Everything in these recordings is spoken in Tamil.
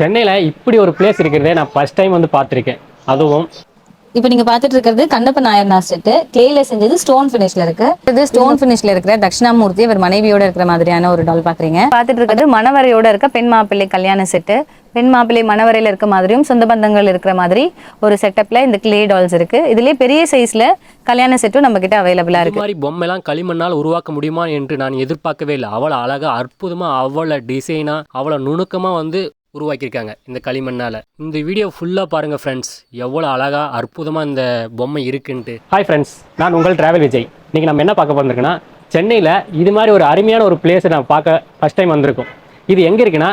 சென்னையில் இப்படி ஒரு பிளேஸ் இருக்கிறதே நான் ஃபர்ஸ்ட் டைம் வந்து பார்த்துருக்கேன். அதுவும் இப்போ நீங்க பாத்துட்டு இருக்கிறது கண்ணப்ப நாயர்னா செட்டு கிளேல செஞ்சது ஸ்டோன் ஃபினிஷ்ல இருக்கு. இது ஸ்டோன் ஃபினிஷ்ல இருக்கிற தட்சிணாமூர்த்தி அவர் மனைவியோட இருக்கிற மாதிரியான ஒரு டால் பாக்குறீங்க பாத்துட்டு இருக்கிறது மணவரையோட இருக்க பெண் மாப்பிள்ளை கல்யாண செட்டு பெண் மாப்பிள்ளை மணவரையில இருக்க மாதிரியும் சொந்த பந்தங்கள் இருக்கிற மாதிரி ஒரு செட்டப்ல இந்த கிளே டால்ஸ் இருக்கு. இதுலயே பெரிய சைஸ்ல கல்யாண செட்டும் நம்ம கிட்ட அவைலபிளா இருக்கு. மாதிரி பொம்மைலாம் களிமண்ணால் உருவாக்க முடியுமா என்று நான் எதிர்பார்க்கவே இல்லை. அவ்வளோ அழகாக அற்புதமாக அவ்வளோ டிசைனாக அவ்வளோ நுணுக்கமாக வந்து உருவாக்கியிருக்காங்க இந்த களிமண்ணால். இந்த வீடியோ ஃபுல்லாக பாருங்கள் ஃப்ரெண்ட்ஸ் எவ்வளோ அழகாக அற்புதமாக இந்த பொம்மை இருக்குன்ட்டு. ஹாய் ஃப்ரெண்ட்ஸ் நான் உங்கள் டிராவல் விஜய் இன்றைக்கி நம்ம என்ன பார்க்க போகிறோம்னா சென்னையில் இது மாதிரி ஒரு அருமையான ஒரு பிளேஸை நான் பார்க்க ஃபஸ்ட் டைம் வந்திருக்கோம். இது எங்கே இருக்குன்னா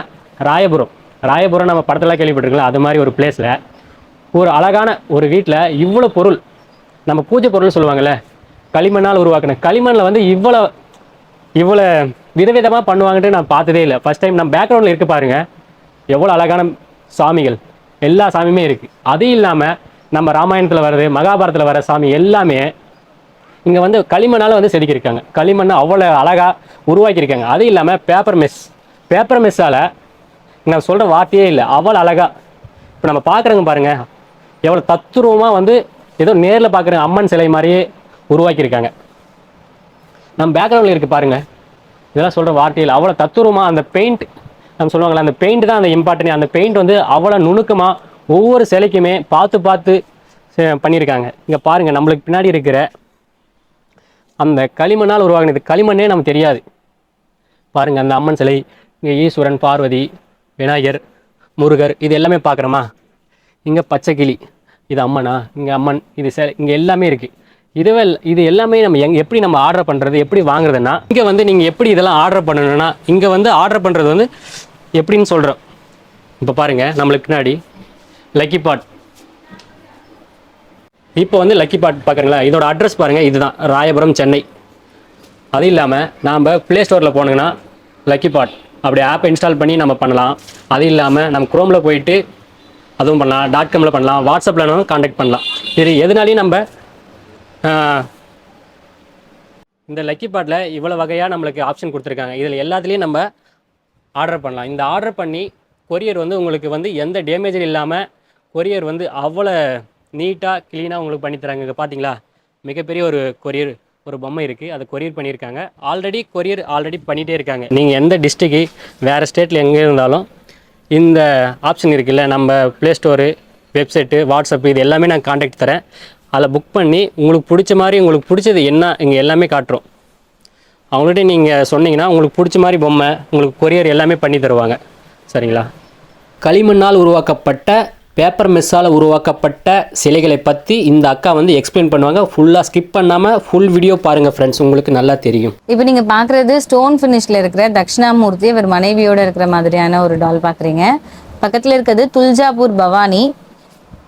ராயபுரம். ராயபுரம் நம்ம படத்தெல்லாம் கேள்விப்பட்டிருக்கலாம் அது மாதிரி ஒரு பிளேஸில் ஒரு அழகான ஒரு வீட்டில் இவ்வளோ பொருள் நம்ம பூஜை பொருள் சொல்லுவாங்கள்ல களிமண்ணால் உருவாக்கின. களிமண்ணில் வந்து இவ்வளோ இவ்வளோ விதவிதமாக பண்ணுவாங்கன்ட்டு நான் பார்த்ததே இல்லை. ஃபஸ்ட் டைம் நம்ம பேக்ரவுண்டில் இருக்க பாருங்கள் எவ்வளோ அழகான சாமிகள். எல்லா சாமியுமே இருக்குது அது இல்லாமல் நம்ம ராமாயணத்தில் வர்றது மகாபாரத்தில் வர சாமி எல்லாமே இங்கே வந்து களிமண்ணால் வந்து செதுக்கியிருக்காங்க. களிமண்ணை அவ்வளோ அழகாக உருவாக்கியிருக்காங்க. அது இல்லாமல் பேப்பர் மெஸ் பேப்பர் மெஸ்ஸால் நான் சொல்கிற வார்த்தையே இல்லை. அவ்வளோ அழகாக இப்போ நம்ம பார்க்குறங்க பாருங்கள் எவ்வளோ தத்துருவமாக வந்து ஏதோ நேரில் பார்க்குற அம்மன் சிலை மாதிரியே உருவாக்கியிருக்காங்க. நம்ம பேக்ரவுண்டில் இருக்குது பாருங்கள் இதெல்லாம் சொல்கிற வார்த்தையில் அவ்வளோ தத்துருவமாக அந்த பெயிண்ட் நம்ம சொல்லுவாங்களே அந்த பெயிண்ட் தான் அந்த இம்பார்ட்டன்ட் அந்த பெயிண்ட் வந்து அவ்வளோ நுணுக்கமாக ஒவ்வொரு சிலைக்குமே பார்த்து பார்த்து பண்ணியிருக்காங்க. இங்கே பாருங்கள் நம்மளுக்கு பின்னாடி இருக்கிற அந்த களிமண்ணால் உருவாகினது களிமண்ணே நமக்கு தெரியாது. பாருங்கள் அந்த அம்மன் சிலை இங்கே ஈஸ்வரன் பார்வதி விநாயகர் முருகர் இது எல்லாமே பார்க்குறோமா? இங்கே பச்சைக்கிளி இது அம்மனா? இங்கே அம்மன் இது சிலை இங்கே எல்லாமே இருக்குது இதுவே இது எல்லாமே நம்ம எங் எப்படி நம்ம ஆர்டர் பண்ணுறது எப்படி வாங்குறதுன்னா இங்கே வந்து நீங்கள் எப்படி இதெல்லாம் ஆர்டர் பண்ணணும்னா இங்கே வந்து ஆர்டர் பண்ணுறது வந்து எப்படின்னு சொல்கிறோம் இப்போ பாருங்கள் நம்மளுக்கு பின்னாடி லக்கி பாட் இப்போ வந்து லக்கி பாட் பார்க்குறீங்களா இதோட அட்ரஸ் பாருங்கள் இதுதான். ராயபுரம் சென்னை. அது இல்லாமல் நாம் ப்ளே ஸ்டோரில் போனோங்கன்னா லக்கி பாட் அப்படி ஆப் இன்ஸ்டால் பண்ணி நம்ம பண்ணலாம். அது இல்லாமல் நம்ம குரோமில் போயிட்டு அதுவும் பண்ணலாம். டாட் காமில் பண்ணலாம். வாட்ஸ்அப்பில் காண்டாக்ட் பண்ணலாம். இது எதுனாலையும் நம்ம இந்த லக்கி பாட்டில் இவ்வளோ வகையாக நம்மளுக்கு ஆப்ஷன் கொடுத்துருக்காங்க. இதில் எல்லாத்துலேயும் நம்ம ஆர்டர் பண்ணலாம். இந்த ஆர்டர் பண்ணி கொரியர் வந்து உங்களுக்கு வந்து எந்த டேமேஜும் இல்லாமல் கொரியர் வந்து அவ்வளோ நீட்டாக க்ளீனாக உங்களுக்கு பண்ணித்தராங்க இங்கே பார்த்தீங்களா மிகப்பெரிய ஒரு கொரியர் ஒரு பொம்மை இருக்குது அதை கொரியர் பண்ணியிருக்காங்க. ஆல்ரெடி கொரியர் ஆல்ரெடி பண்ணிகிட்டே இருக்காங்க. நீங்கள் எந்த டிஸ்ட்ரிக்கு வேறு ஸ்டேட்டில் எங்கே இருந்தாலும் இந்த ஆப்ஷன் இருக்குல்ல நம்ம ப்ளே ஸ்டோரு வெப்சைட்டு வாட்ஸ்அப் இது எல்லாமே நான் காண்டாக்ட் தரேன். அதில் புக் பண்ணி உங்களுக்கு பிடிச்ச மாதிரி உங்களுக்கு பிடிச்சது என்ன இங்கே எல்லாமே காட்டுறோம். அவங்கள்ட்ட நீங்கள் சொன்னீங்கன்னா உங்களுக்கு பிடிச்ச மாதிரி பொம்மை உங்களுக்கு கொரியர் எல்லாமே பண்ணி தருவாங்க. சரிங்களா? களிமண்ணால் உருவாக்கப்பட்ட பேப்பர் மெஸ்ஸால் உருவாக்கப்பட்ட சிலைகளை பற்றி இந்த அக்கா வந்து எக்ஸ்பிளைன் பண்ணுவாங்க. ஃபுல்லாக ஸ்கிப் பண்ணாமல் ஃபுல் வீடியோ பாருங்கள் ஃப்ரெண்ட்ஸ் உங்களுக்கு நல்லா தெரியும். இப்போ நீங்கள் பார்க்குறது ஸ்டோன் ஃபினிஷில் இருக்கிற தட்சிணாமூர்த்தி அவர் மனைவியோடு இருக்கிற மாதிரியான ஒரு டால் பார்க்குறீங்க. பக்கத்தில் இருக்கிறது துல்ஜாபூர் பவானி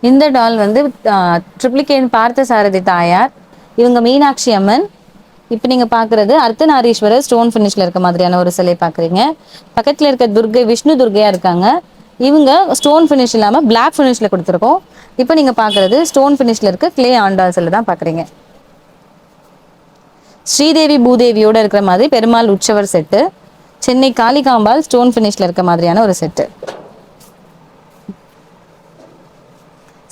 இந்த டால் வந்து ட்ரிப்ளிகேன் பார்த்த சாரதி தாயார். இவங்க மீனாட்சி அம்மன். இப்போ நீங்கள் பார்க்குறது அர்த்தநாரீஸ்வரர் ஸ்டோன் ஃபினிஷில் இருக்க மாதிரியான ஒரு சிலை பார்க்குறீங்க பக்கத்தில் இருக்க துர்கை விஷ்ணு துர்கையாக இருக்காங்க. இவங்க ஸ்டோன் ஃபினிஷ் இல்லாமல் பிளாக் ஃபினிஷில் கொடுத்துருக்கோம். இப்போ நீங்கள் பார்க்குறது ஸ்டோன் ஃபினிஷில் இருக்க கிளே ஆண்டால்ஸ்ல தான் பார்க்குறீங்க ஸ்ரீதேவி பூதேவியோட இருக்கிற மாதிரி பெருமாள் உற்சவர் செட்டு சென்னை காளிகாம்பாள் ஸ்டோன் ஃபினிஷில் இருக்க மாதிரியான ஒரு செட்டு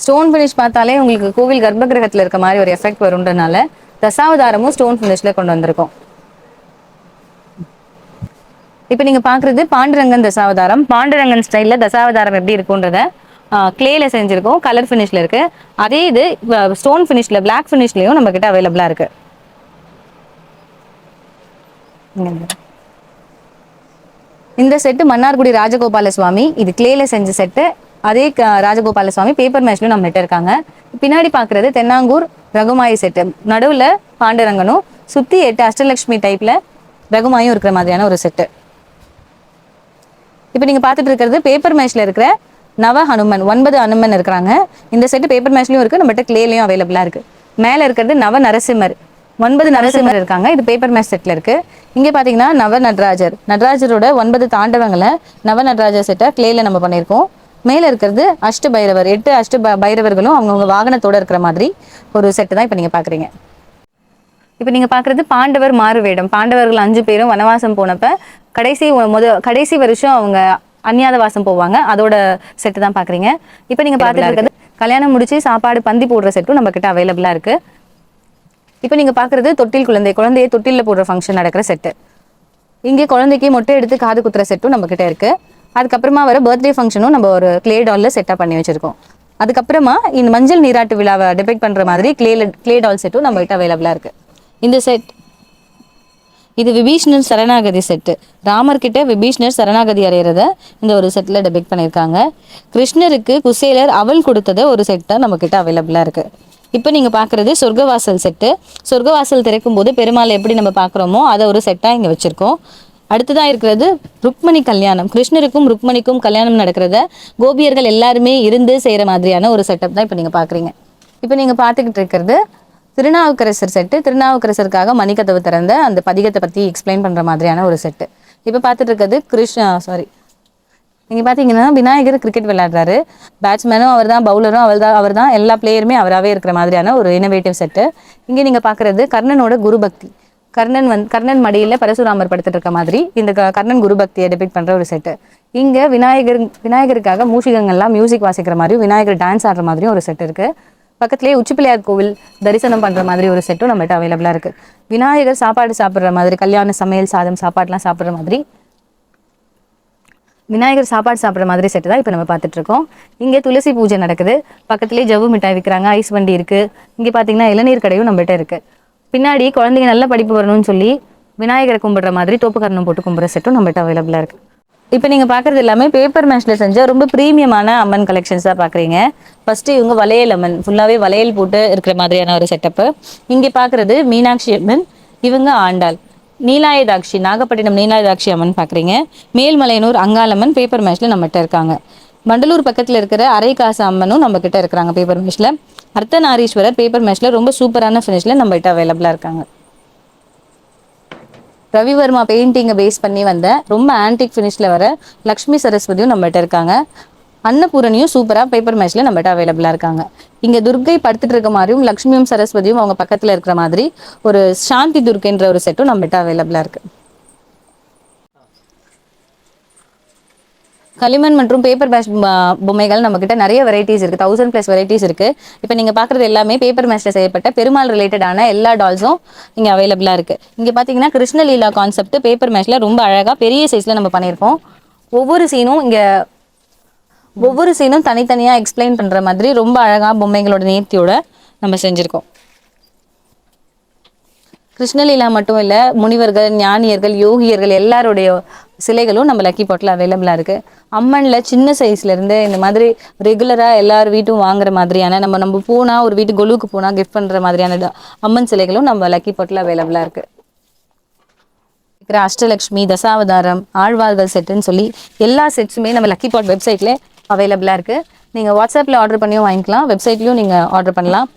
ஸ்டோன் ஃபினிஷ் பார்த்தாலே உங்களுக்கு கோவில் கர்ப்பகிரகத்தில் இருக்க மாதிரி ஒரு எஃபெக்ட் வரும்ன்றனால தசாவதாரமும் ஸ்டோன் ஃபினிஷ்ல கொண்டு வந்திருக்கோம். இப்போ நீங்கள் பார்க்குறது பாண்டுரங்கன் தசாவதாரம். பாண்டுரங்கன் ஸ்டைலில் தசாவதாரம் எப்படி இருக்குன்றத கிளேல செஞ்சுருக்கோம். கலர் ஃபினிஷில் இருக்கு. அதே இது ஸ்டோன் ஃபினிஷ்ல பிளாக் ஃபினிஷ்லேயும் நம்ம கிட்ட இருக்குது இருக்கு. இந்த செட்டு மன்னார்குடி ராஜகோபால சுவாமி இது கிளேல செஞ்ச செட்டு அதே க- ராஜகோபால சுவாமி பேப்பர் மேட்ச்லயும் நம்மகிட்ட இருக்காங்க. பின்னாடி பாக்குறது தென்னாங்கூர் ரகுமாயி செட்டு நடுவுல பாண்டரங்கனும் சுத்தி எட்டு அஷ்டலட்சுமி டைப்ல ரகுமாயும் இருக்கிற மாதிரியான ஒரு செட்டு இப்போ நீங்க பார்த்துட்டு இருக்கிறது பேப்பர் மேஷ்ல இருக்கிற நவ ஹனுமன் ஒன்பது ஹனுமன் இருக்கிறாங்க. இந்த செட்டு பேப்பர் மேஷ்லயும் இருக்கு நம்மகிட்ட கிளேலையும் அவைலபிளா இருக்கு. மேல இருக்கிறது நவ நரசிம்மர் ஒன்பது நரசிம்மர் இருக்காங்க இது பேப்பர் மேஷ் செட்ல இருக்கு. இங்க பாத்தீங்கன்னா நவ நடராஜர். நடராஜரோட ஒன்பது தாண்டவங்களை நவ நடராஜர் செட்டை கிளேல நம்ம பண்ணியிருக்கோம். மேல இருக்கிறது அஷ்ட பைரவர் எட்டு அஷ்ட பைரவர்களும் அவங்கவுங்க வாகனத்தோட இருக்கிற மாதிரி ஒரு செட்டு தான் இப்போ நீங்க பாக்குறீங்க. இப்போ நீங்க பாக்குறது பாண்டவர் மாறு வேடம் பாண்டவர்கள் அஞ்சு பேரும் வனவாசம் போனப்ப கடைசி முத கடைசி வருஷம் அவங்க அந்நியாத வாசம் போவாங்க. அதோட செட்டு தான் பார்க்குறீங்க இப்போ நீங்கள் பார்த்துட்டு இருக்கிறது கல்யாணம் முடிச்சு சாப்பாடு பந்தி போடுற செட்டும் நம்ம கிட்ட அவைலபிளாக இருக்குது இப்போ நீங்கள் பார்க்குறது தொட்டில் குழந்தை குழந்தையை தொட்டிலில் போடுற ஃபங்க்ஷன் நடக்கிற செட்டு இங்கே குழந்தைக்கு மொட்டை எடுத்து காது குத்துற செட்டும் நம்ம கிட்ட இருக்கு. அதுக்கப்புறமா வர பர்த்டே ஃபங்க்ஷனும் நம்ம ஒரு கிளே டாலில் செட்டப் பண்ணி வச்சுருக்கோம். அதுக்கப்புறமா இந்த மஞ்சள் நீராட்டு விழாவை டிபெக்ட் பண்ணுற மாதிரி கிளே கிளே டால் செட்டும் நம்மகிட்ட அவைலபிளாக இருக்குது இந்த செட் இது விபீஷ்ணர் சரணாகதி செட்டு ராமர் கிட்ட விபீஷ்ணர் சரணாகதி அடையிறத இந்த ஒரு செட்டில் டெபிக் பண்ணியிருக்காங்க. கிருஷ்ணருக்கு குசேலர் அவள் கொடுத்தத ஒரு செட்டாக நம்மக்கிட்ட அவைலபிளாக இருக்குது இப்போ நீங்கள் பார்க்குறது சொர்க்கவாசல் செட்டு சொர்க்கவாசல் திறக்கும் போது பெருமாள் எப்படி நம்ம பார்க்குறோமோ அதை ஒரு செட்டாக இங்கே வச்சுருக்கோம். அடுத்ததாக இருக்கிறது ருக்மணி கல்யாணம். கிருஷ்ணருக்கும் ருக்மணிக்கும் கல்யாணம் நடக்கிறத கோபியர்கள் எல்லாருமே இருந்து செய்கிற மாதிரியான ஒரு செட்டப் தான் இப்போ நீங்கள் பார்க்குறீங்க இப்போ நீங்கள் பார்த்துக்கிட்டு இருக்கிறது திருநாவுக்கரசர் செட்டு திருநாவுக்கரசருக்காக மணிக்கதவு திறந்த அந்த பதிகத்தை பற்றி எக்ஸ்பிளைன் பண்ணுற மாதிரியான ஒரு செட்டு இப்போ பார்த்துட்டு இருக்கிறது கிருஷ்ணா சாரி நீங்கள் பார்த்தீங்கன்னா விநாயகர் கிரிக்கெட் விளையாடுறாரு. பேட்ஸ்மேனும் அவர் தான் பவுலரும் அவர் தான் அவர் தான் எல்லா பிளேயருமே அவராகவே இருக்கிற மாதிரியான ஒரு இனோவேட்டிவ் செட்டு இங்கே நீங்கள் பார்க்குறது கர்ணனோட குரு பக்தி. கர்ணன் வந் கர்ணன் மடியில் பரசுராமர் படுத்துட்டு இருக்க மாதிரி இந்த கர்ணன் குரு பக்தியை டிபிக் பண்ணுற ஒரு செட்டு இங்கே விநாயகர் விநாயகருக்காக மூஷிகங்கள்லாம் மியூசிக் வாசிக்கிற மாதிரியும் விநாயகர் டான்ஸ் ஆடுற மாதிரியும் ஒரு செட் இருக்குது பக்கத்துலேயே உச்சிப்பிள்ளையார் கோவில் தரிசனம் பண்ணுற மாதிரி ஒரு செட்டும் நம்மகிட்ட அவைலபிளாக இருக்குது விநாயகர் சாப்பாடு சாப்பிட்ற மாதிரி கல்யாண சமையல் சாதம் சாப்பாடுலாம் சாப்பிட்ற மாதிரி விநாயகர் சாப்பாடு சாப்பிட்ற மாதிரி செட்டு தான் இப்போ நம்ம பார்த்துட்டு இருக்கோம் இங்கே துளசி பூஜை நடக்குது. பக்கத்துலேயே ஜவ்வு மிட்டாய் விற்கிறாங்க ஐஸ் வண்டி இருக்குது இங்கே பார்த்தீங்கன்னா இளநீர் கடையும் நம்மகிட்ட இருக்குது பின்னாடி குழந்தைங்க நல்ல படிப்பு வரணும்னு சொல்லி விநாயகரை கும்பிடுற மாதிரி தோப்புக்கரணம் போட்டு கும்பிட்ற செட்டும் நம்மகிட்ட அவைலபிளாக இருக்குது இப்போ நீங்கள் பார்க்குறது எல்லாமே பேப்பர் மேஷில் செஞ்ச ரொம்ப ப்ரீமியமான அம்மன் கலெக்ஷன்ஸ் தான் பார்க்குறீங்க ஃபஸ்ட்டு இவங்க வளையல் அம்மன் ஃபுல்லாகவே வளையல் போட்டு இருக்கிற மாதிரியான ஒரு செட்டப்பு இங்கே பார்க்குறது மீனாட்சி அம்மன் இவங்க ஆண்டாள். நீலாயதாட்சி நாகப்பட்டினம் நீலாயதாட்சி அம்மன் பார்க்குறீங்க மேல்மலையனூர் அங்காளம்மன் பேப்பர் மேஷில் நம்மகிட்ட இருக்காங்க. வண்டலூர் பக்கத்தில் இருக்கிற அரைக்காசு அம்மனும் நம்ம கிட்ட இருக்கிறாங்க பேப்பர் மேஷில் அர்த்தநாரீஸ்வரர் பேப்பர் மேஷில் ரொம்ப சூப்பரான ஃபினிஷில் நம்மகிட்ட அவைலபிளாக இருக்காங்க. ரவிவர்மா பெயிண்டிங்கை பேஸ் பண்ணி வந்த ரொம்ப ஆன்டிக் ஃபினிஷில் வர லக்ஷ்மி சரஸ்வதியும் நம்மகிட்ட இருக்காங்க. அன்னபூரணியும் சூப்பராக பேப்பர் மேட்ச்சில் நம்மகிட்ட அவைலபிளாக இருக்காங்க. இங்கே துர்கை படுத்துட்டு இருக்க மாதிரியும் லக்ஷ்மியும் சரஸ்வதியும் அவங்க பக்கத்தில் இருக்கிற மாதிரி ஒரு சாந்தி துர்கைன்ற ஒரு செட்டும் நம்மகிட்ட அவைலபிளாக இருக்குது களிமண் மற்றும் பேப்பர் பேஷ் பொம்மைகள் நம்மக்கிட்ட நிறைய வெரைட்டிஸ் இருக்குது தௌசண்ட் ப்ளஸ் வெரைட்டிஸ் இருக்குது இப்போ நீங்கள் பார்க்குறது எல்லாமே பேப்பர் மேஷில் செய்யப்பட்ட பெருமாள் ரிலேட்டடான எல்லா டால்ஸும் இங்கே அவைலபிளாக இருக்குது இங்கே பார்த்தீங்கன்னா கிருஷ்ணலீலா கான்செப்ட் பேப்பர் மேஷில் ரொம்ப அழகாக பெரிய சைஸில் நம்ம பண்ணியிருக்கோம். ஒவ்வொரு சீனும் இங்கே ஒவ்வொரு சீனும் தனித்தனியாக எக்ஸ்பிளைன் பண்ணுற மாதிரி ரொம்ப அழகாக பொம்மைகளோட நேர்த்தியோட நம்ம செஞ்சுருக்கோம். கிருஷ்ணலீலா மட்டும் இல்லை முனிவர்கள் ஞானியர்கள் யோகியர்கள் எல்லாருடைய சிலைகளும் நம்ம லக்கி பாட்டில் அவைலபிளாக இருக்குது அம்மனில் சின்ன சைஸ்லேருந்து இந்த மாதிரி ரெகுலராக எல்லார் வீட்டும் வாங்குற மாதிரியான நம்ம நம்ம போனால் ஒரு வீட்டு கொலுவுக்கு போனால் கிஃப்ட் பண்ணுற மாதிரியான அம்மன் சிலைகளும் நம்ம லக்கி பாட்டில் அவைலபிளாக இருக்குது இருக்கிற அஷ்டலக்ஷ்மி தசாவதாரம் ஆழ்வார்கள் செட்டுன்னு சொல்லி எல்லா செட்ஸுமே நம்ம லக்கி பாட் வெப்சைட்லேயே அவைலபிளாக இருக்குது நீங்கள் வாட்ஸ்அப்பில் ஆர்டர் பண்ணியும் வாங்கிக்கலாம் வெப்சைட்லேயும் நீங்கள் ஆர்டர் பண்ணலாம்.